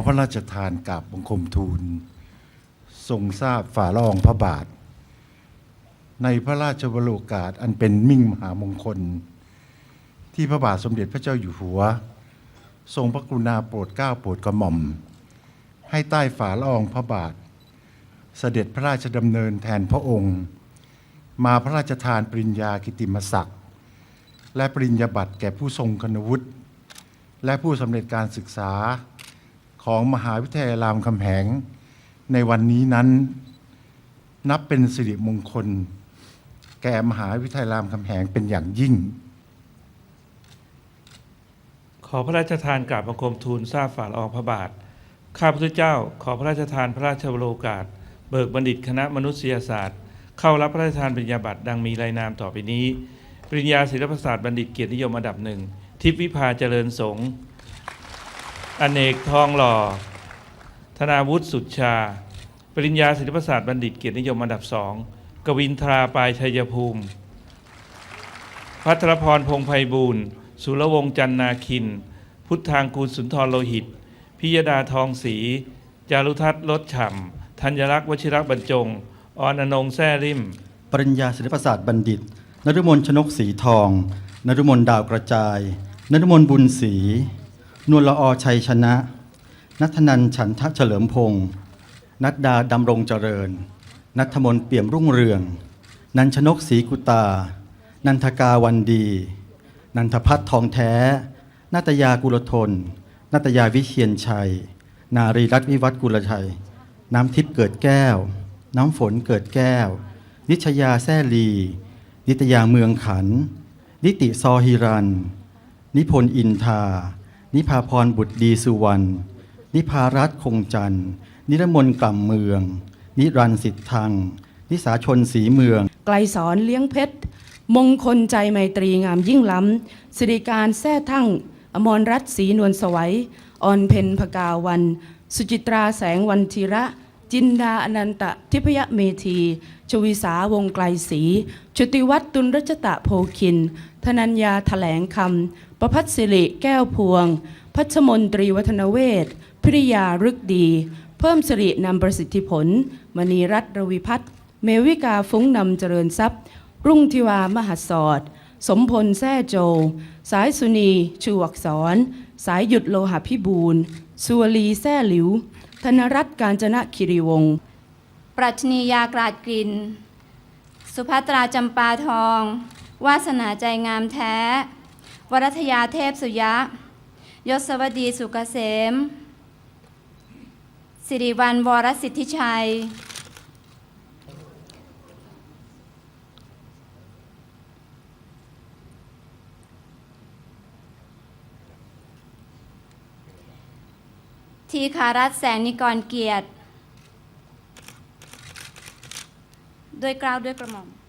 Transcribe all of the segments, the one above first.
ขอพระราชทานกราบบังคมทูล ทรงทราบฝ่าละอองพระบาท ในพระราชวโรกาสอันเป็นมิ่งมหามงคล ที่พระบาทสมเด็จพระเจ้าอยู่หัว ทรงพระกรุณาโปรดเกล้าโปรดกระหม่อม ให้ใต้ฝ่าละอองพระบาท เสด็จพระราชดำเนินแทนพระองค์ มาพระราชทานปริญญากิติมศักดิ์และปริญญาบัตรแก่ผู้ทรงคุณวุฒิและผู้สำเร็จการศึกษา ของมหาวิทยาลัยรามคำแหง ในวันนี้นั้น นับเป็นสิริมงคล แก่มหาวิทยาลัยรามคำแหงเป็นอย่างยิ่ง ขอพระราชทานกราบบังคมทูลทราบฝ่าละอองพระบาท ข้าพระเจ้าขอพระราชทานพระราชวโรกาส เบิกบัณฑิตคณะมนุษยศาสตร์ เข้ารับพระราชทานปริญญาบัตรดังมีรายนามต่อไปนี้ ปริญญาศิลปศาสตร์บัณฑิตเกียรตินิยมอันดับหนึ่งทิพวิภาเจริญสงฆ์ อเนกทองหล่อ ธนาวุฒิสุดชา ปริญญาศิลปศาสตร์บัณฑิตเกียรตินิยมอันดับสอง กวินทราปายชัยภูมิ พัทรพรพงไพบูลย์สุรวงศ์จันนาคิน พุทธางกูลสุนทรโลหิต พิยดาทองศรี จารุทัศน์ลดฉ่ำ ธัญรักษ์วชิรบรรจง ออนอนงแซ่ริม ปริญญาศิลปศาสตร์บัณฑิตนฤมลชนกสีทองนฤมลดาวกระจายนฤมลบุญศรี นวลละอชัยชนะ นัทนันฉันทะเฉลิมพงศ์นัดดาดำรงเจริญ นัทมนเปี่ยมรุ่งเรือง นันชนกศรีกุตา นันทกาวันดี นันทพัฒน์ทองแท้ นาตยากุลทน นาตยาวิเชียนชัย นารีรัตวิวัฒกุลชัย น้ำทิพย์เกิดแก้ว น้ำฝนเกิดแก้ว นิชยาแซ่ลี นิตยาเมืองขัน นิติซอฮิรัน นิพนธ์อินทา นิพาพรบุตรดีสุวรรณ นิพารัตคงจันทร์ นิรมนต์กล่ำเมือง นิรันสิทธัง นิสาชนสีเมือง ไกลสอนเลี้ยงเพชร มงคลใจไมตรีงามยิ่งล้ำสิริการแท้ทั้ง อมรรัตน์ศรีนวลสวัยอ่อนเพ็ญพกาวัน สุจิตราแสงวันธีระ จินดาอนันตะทิพยเมธี ชวิสาวงไกลศรีชุติวัฒน์ตุลรัชตะโพคิน ธนัญญาแถลงคำ ประพัฒสิริแก้วพวง พัชมนตรีวัฒนเวศพิริยารึกดี เพิ่มสิรินำประสิทธิผล มณีรัตน์รวิพัฒน์เมวิกาฟุ้งนำเจริญทรัพย์ รุ่งทิวามหัสสอด สมพลแซ่โจ สายสุนี ชูอักษร สายหยุดโลหะพิบูลสุวลีแซ่หลิว ธนรัตน์การจนะคิริวงศ์ปรัชนียากราดกลิน สุภัตราจำปาทอง วาสนาใจงามแท้ วรัทยาเทพสุยะ ยศวดีสุกเกษม สิริวัลวรสิทธิชัย ทีคารัตแสงนิกรเกียรติ ด้วยกล้าวด้วยกระหม่อม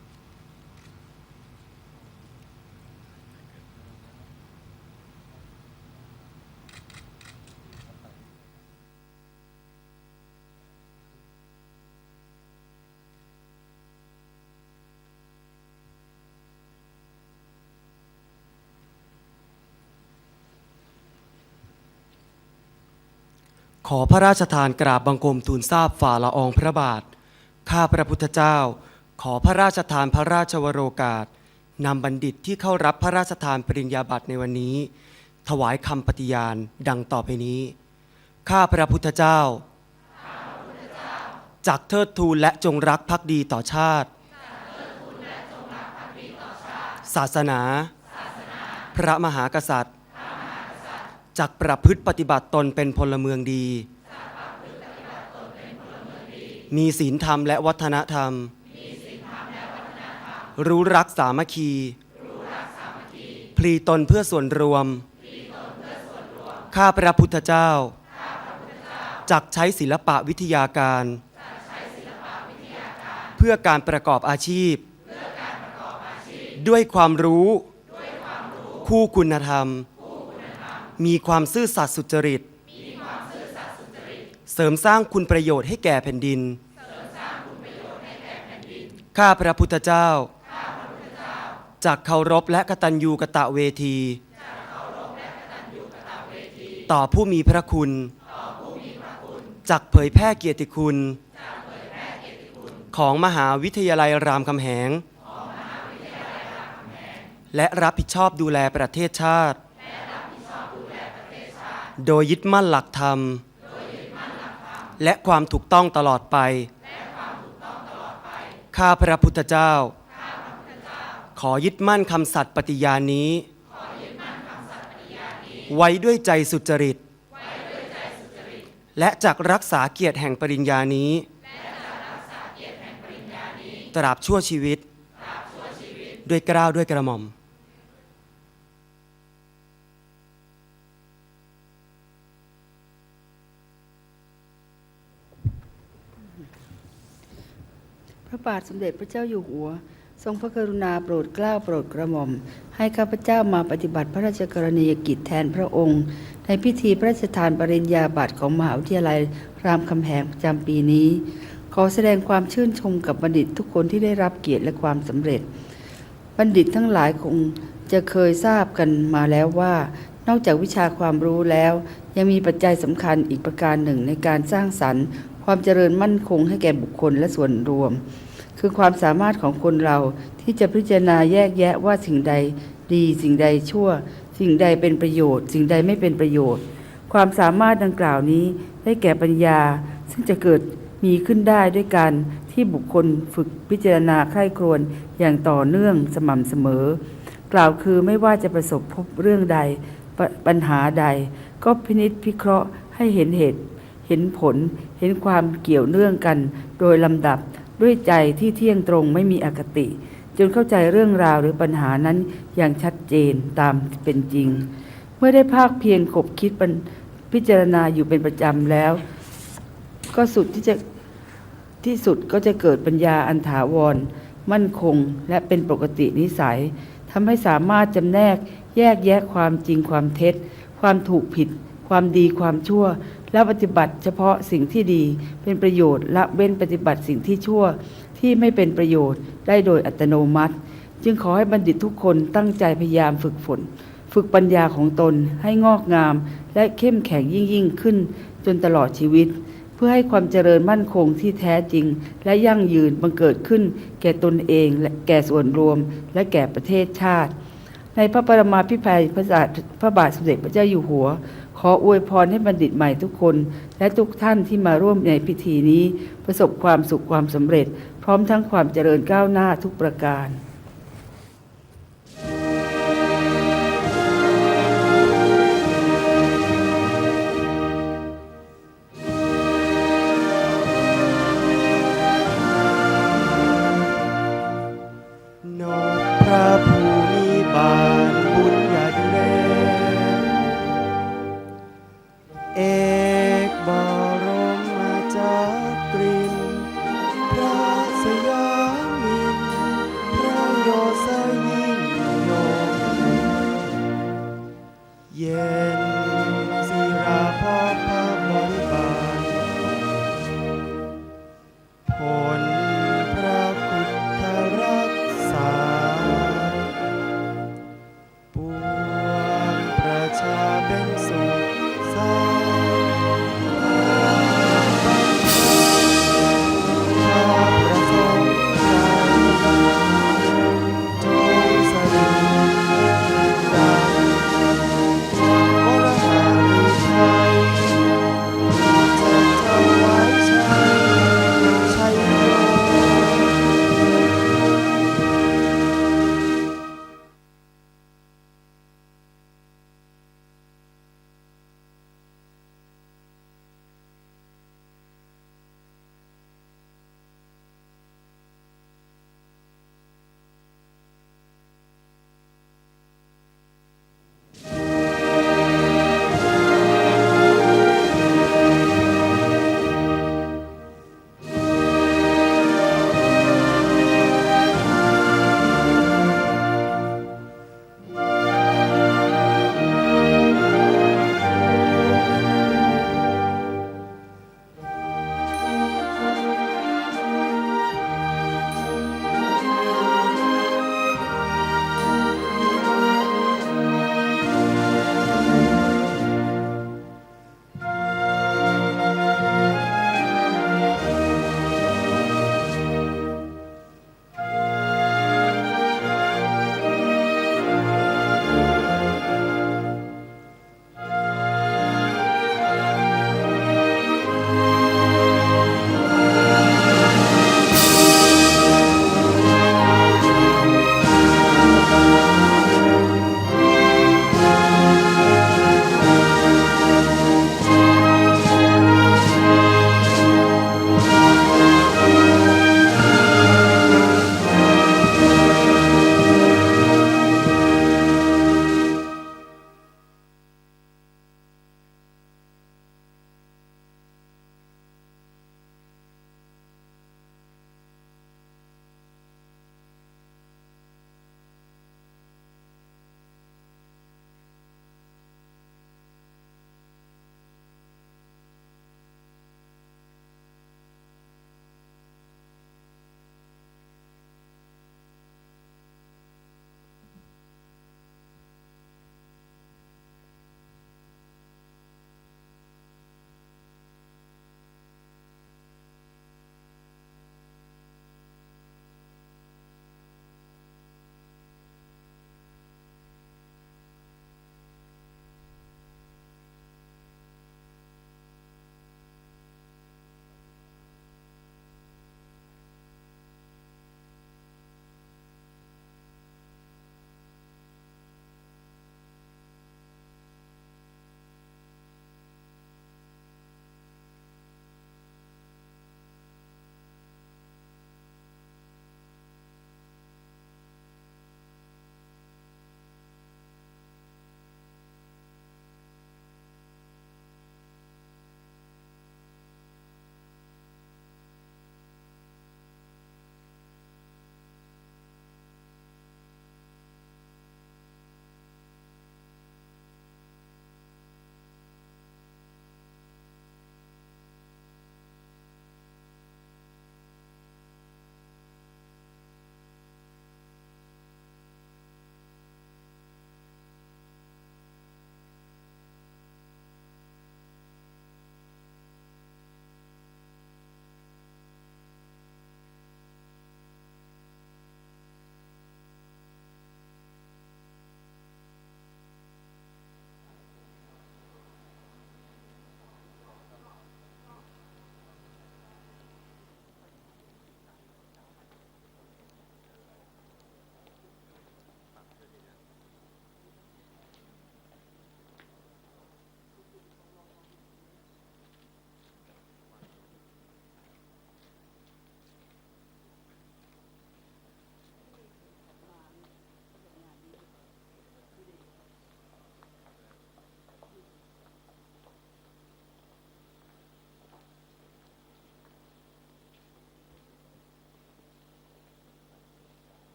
ขอพระราชทานกราบบังคมทูลทราบฝ่าละอองพระบาท ข้าพระพุทธเจ้า ขอพระราชทานพระราชวโรกาสนำบัณฑิตที่เข้ารับพระราชทานปริญญาบัตรในวันนี้ ถวายคำปฏิญาณดังต่อไปนี้ ข้าพระพุทธเจ้า จากเทิดทูนและจงรักภักดีต่อชาติ ศาสนา พระมหากษัตริย์ จากประพฤติปฏิบัติตนเป็นพลเมืองดี มีศีลธรรมและวัฒนธรรม รู้รักสามัคคี พลีตนเพื่อส่วนรวม ข้าพระพุทธเจ้า จักใช้ศิลปะวิทยาการ เพื่อการประกอบอาชีพ ด้วยความรู้ คู่คุณธรรมมี มีความซื่อสัตย์สุจริต เสริมสร้างคุณประโยชน์ให้แก่แผ่นดิน ข้าพระพุทธเจ้า จากเคารพและกตัญญูกะตะเวที ต่อผู้มีพระคุณ จักเผยแพร่เกียรติคุณ ของมหาวิทยาลัยรามคำแหงและรับผิดชอบดูแลประเทศชาติ โดยยึดมั่นหลักธรรม และความถูกต้องตลอดไป ข้าพระพุทธเจ้า ขอยึดมั่นคำสัตย์ปฏิญาณนี้ ไว้ด้วยใจสุจริต และจักรักษาเกียรติแห่งปริญญานี้ ตราบชั่วชีวิต ด้วยกล้าวด้วยกระหม่อม ระบาทสมเด็จพระเจ้าอยู่หัว ทรงพระกรุณาโปรดเกล้าโปรดกระหม่อม ให้ข้าพเจ้ามาปฏิบัติพระราชกรณียกิจแทนพระองค์ ในพิธีพระราชทานปริญญาบัตรของมหาวิทยาลัยรามคำแหงประจำปีนี้ ขอแสดงความชื่นชมกับบัณฑิตทุกคนที่ได้รับเกียรติและความสำเร็จ บัณฑิตทั้งหลายคงจะเคยทราบกันมาแล้วว่า นอกจากวิชาความรู้แล้ว ยังมีปัจจัยสำคัญอีกประการหนึ่งในการสร้างสรรค์ ความเจริญมั่นคงให้แก่บุคคลและส่วนรวม คือความสามารถของคนเราที่จะพิจารณาแยกแยะว่าสิ่งใดดีสิ่งใดชั่ว สิ่งใดเป็นประโยชน์ สิ่งใดไม่เป็นประโยชน์ ความสามารถดังกล่าวนี้ได้แก่ปัญญา ซึ่งจะเกิดมีขึ้นได้ด้วยการที่บุคคลฝึกพิจารณาใคร่ครวญอย่างต่อเนื่องสม่ำเสมอ กล่าวคือไม่ว่าจะประสบพบเรื่องใดปปัญหาใด ก็พินิษพิเคราะห์ให้เห็นเหตุ เห็นผล เห็นความเกี่ยวเนื่องกัน โดยลำดับ ด้วยใจที่เที่ยงตรงไม่มีอคติ จนเข้าใจเรื่องราวหรือปัญหานั้นอย่างชัดเจนตามเป็นจริง เมื่อได้ภาคเพียรขบคิดปัญพิจารณาอยู่เป็นประจำแล้ว ก็สุดที่จะที่สุดก็จะเกิดปัญญาอันถาวร มั่นคงและเป็นปกตินิสัยทำให้สามารถจำแนกแยกแยะความจริงความเท็จ ความถูกผิด ความดีความชั่ว และปฏิบัติเฉพาะสิ่งที่ดีเป็นประโยชน์ละเว้นปฏิบัติสิ่งที่ชั่วที่ไม่เป็นประโยชน์ได้โดยอัตโนมัติ จึงขอให้บัณฑิตทุกคนตั้งใจพยายามฝึกฝน ฝึกปัญญาของตนให้งอกงาม และเข้มแข็งยิ่งยิ่งขึ้น จนตลอดชีวิต เพื่อให้ความเจริญมั่นคงที่แท้จริง และยั่งยืนบังเกิดขึ้น แก่ตนเองและแก่ส่วนรวม และแก่ประเทศชาติ ในพระปรมาภิไพระบาทพระบาทสมเด็จพระเจ้าอยู่หัว ขออวยพรให้บัณฑิตใหม่ทุกคน และทุกท่านที่มาร่วมในพิธีนี้ ประสบความสุขความสำเร็จ พร้อมทั้งความเจริญก้าวหน้าทุกประการ